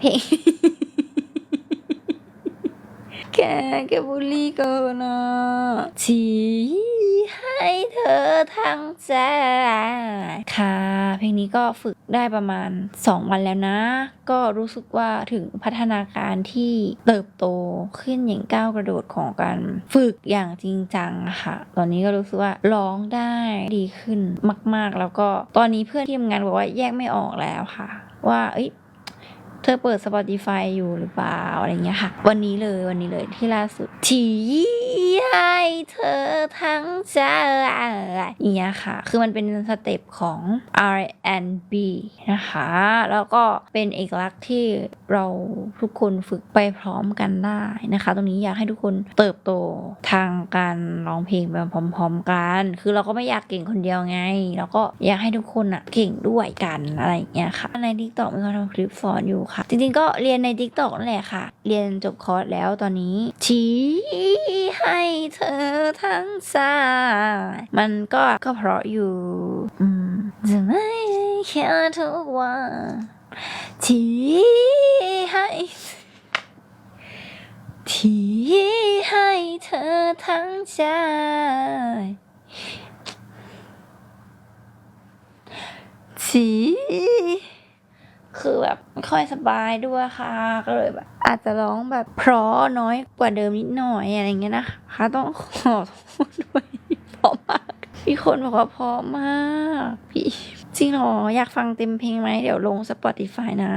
เพลง แกแกบูลลี่เกินอะที่ให้เธอทั้งใจ ค่ะ เพลงนี้ก็ฝึกได้ประมาณ 2 วันแล้วนะ ก็รู้สึกว่าถึงพัฒนาการที่เติบโตขึ้นอย่างก้าวกระโดดของการฝึกอย่างจริงจังค่ะ ตอนนี้ก็รู้สึกว่าร้องได้ดีขึ้นมาก ๆ แล้วก็ตอนนี้เพื่อนที่ทำงานบอกว่าแยกไม่ออกแล้วค่ะ ว่าเอ้ย เธอเปิด Spotify อยู่หรือเปล่าอะไรเงี้ยค่ะ วันนี้เลยวันนี้เลยที่ล่าสุดที่ให้เธอทั้งใจอย่างเงี้ยค่ะ คือมันเป็นสเต็ปของ R&B นะคะ แล้วก็เป็นเอกลักษณ์ที่เราทุกคนฝึกไปพร้อมกันได้นะคะ ตรงนี้อยากให้ทุกคนเติบโตทางการร้องเพลงไปพร้อมๆกัน คือเราก็ไม่อยากเก่งคนเดียวไง แล้วก็อยากให้ทุกคนอะเก่งด้วยกันอะไรอย่างเงี้ยค่ะ ใน TikTok มีคนทำคลิปสอนอยู่ค่ะ จริงๆก็เรียนใน TikTok นั่นแหละค่ะ เรียนจบคอร์สแล้วตอนนี้ ชี้ให้เธอทั้งสายมันก็ก็เพราะอยู่อืมจะไม่แค่ทุกวันที่ให้ที่ให้เธอทั้งใจที่ คือแบบไม่ค่อยสบายด้วยค่ะก็เลยแบบ อาจจะร้องแบบเพราะน้อยกว่าเดิมนิดหน่อยอะไรเงี้ยนะคะต้องขอโทษด้วยเพราะมากมีคนบอกว่าเพราะมากพี่จริงหรออยากฟังเต็มเพลงไหมเดี๋ยวลง Spotify นะ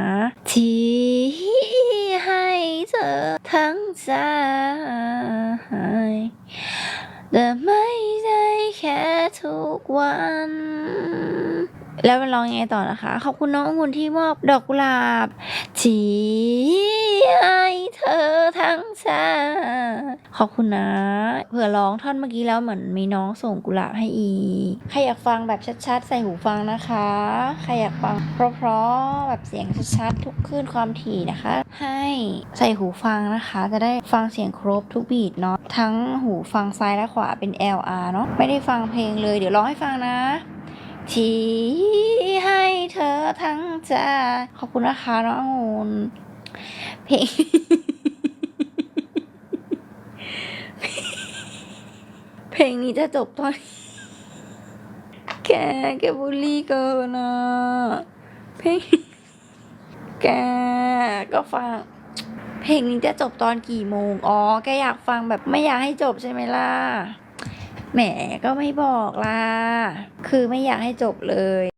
ที่ให้เธอทั้งใจแต่ไม่ได้แค่ทุกวัน แล้วมันร้องยังไงต่อนะคะ ขอบคุณน้ององุ่นที่มอบดอกกุหลาบที่ให้เธอทั้งใจขอบคุณนะ เผื่อร้องท่อนเมื่อกี้แล้วเหมือนมีน้องส่งกุหลาบให้อีก ใครอยากฟังแบบชัดๆ ใส่หูฟังนะคะ ใครอยากฟังเพราะๆแบบเสียงชัดๆ ทุกคลื่นความถี่นะคะ ให้ใส่หูฟังนะคะ จะได้ฟังเสียงครบทุกบีทเนาะทั้งหูฟังซ้ายและขวาเป็น LR เนาะไม่ได้ฟังเพลงเลยเดี๋ยวร้องให้ฟังนะ ที่ให้เธอทั้งใจขอบคุณนะคะน้ององุ่นเพลงเพลงนี้จะจบตอนแกแกบูลลี่เกินอะเพลงแกก็ฟัง เพลงนี้จะจบตอนกี่โมง อ๋อ แกอยากฟังแบบไม่อยากให้จบใช่ไหมล่ะ แหมก็ไม่บอกล่ะ คือไม่อยากให้จบเลย